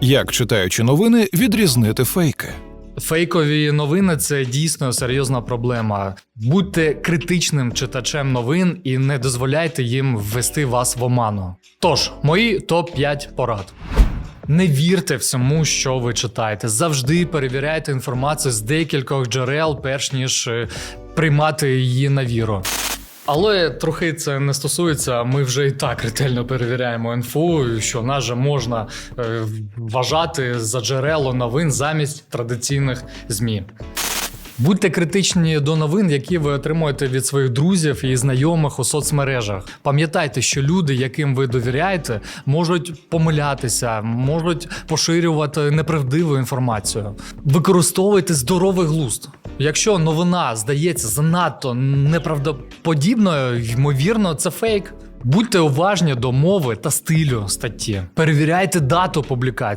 Як читаючи новини, відрізнити фейки. Фейкові новини це дійсно серйозна проблема. Будьте критичним читачем новин і не дозволяйте їм ввести вас в оману. Тож, мої топ 5 порад. Не вірте всьому, що ви читаєте. Завжди перевіряйте інформацію з декількох джерел, перш ніж е, приймати її на віру. Але трохи це не стосується. Ми вже і так ретельно перевіряємо інфу, що нас же можна е, вважати за джерело новин замість традиційних змі. Будьте критичні до новин, які ви отримуєте від своїх друзів і знайомих у соцмережах. Пам'ятайте, що люди, яким ви довіряєте, можуть помилятися, можуть поширювати неправдиву інформацію. Використовуйте здоровий глузд. Якщо новина здається занадто неправдоподібною, ймовірно, це фейк. Будьте уважні до мови та стилю статті. Перевіряйте дату публікації.